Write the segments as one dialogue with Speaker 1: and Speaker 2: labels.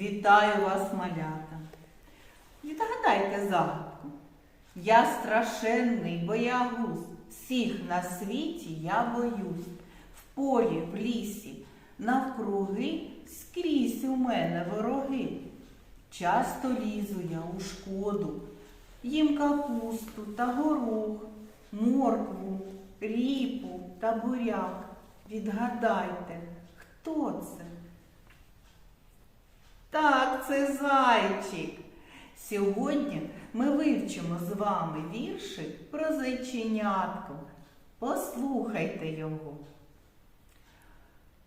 Speaker 1: Вітаю вас, малята. Відгадайте загадку. Я страшенний боягуз, всіх на світі я боюсь. В полі, в лісі, навкруги скрізь у мене вороги. Часто лізу я у шкоду, їм капусту та горох, моркву, ріпу та буряк. Відгадайте, хто це? Це зайчик. Сьогодні ми вивчимо з вами віршик про зайченятко. Послухайте його.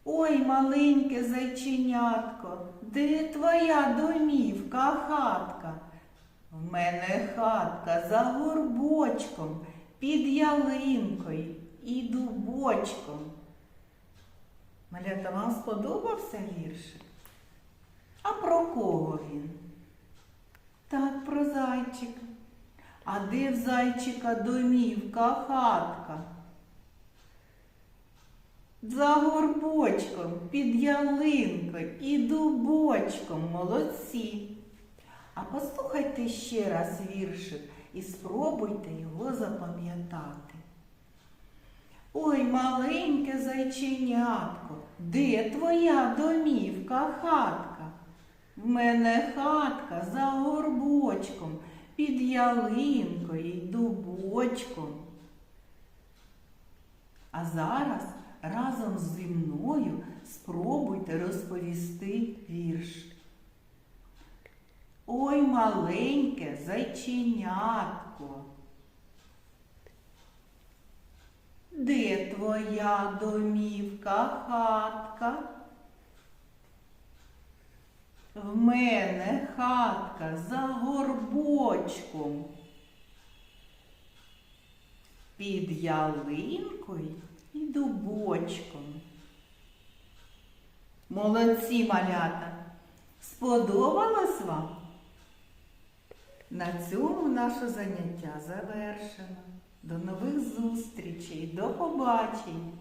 Speaker 1: Ой, маленьке зайченятко, де твоя домівка, хатка? В мене хатка за горбочком, під ялинкою і дубочком. Малята, вам сподобався віршик? А про кого він? Так, про зайчика. А де в зайчика домівка, хатка? За горбочком, під ялинкою і дубочком молодці. А послухайте ще раз віршик і спробуйте його запам'ятати. Ой, маленьке зайченятко, де твоя домівка, хатка? В мене хатка за горбочком, під ялинкою й дубочком. А зараз разом зі мною спробуйте розповісти вірш. Ой, маленьке зайченятко. Де твоя домівка, хатка? В мене хатка за горбочком. Під ялинкою і дубочком. Молодці малята! Сподобалось вам? На цьому наше заняття завершено. До нових зустрічей, до побачень!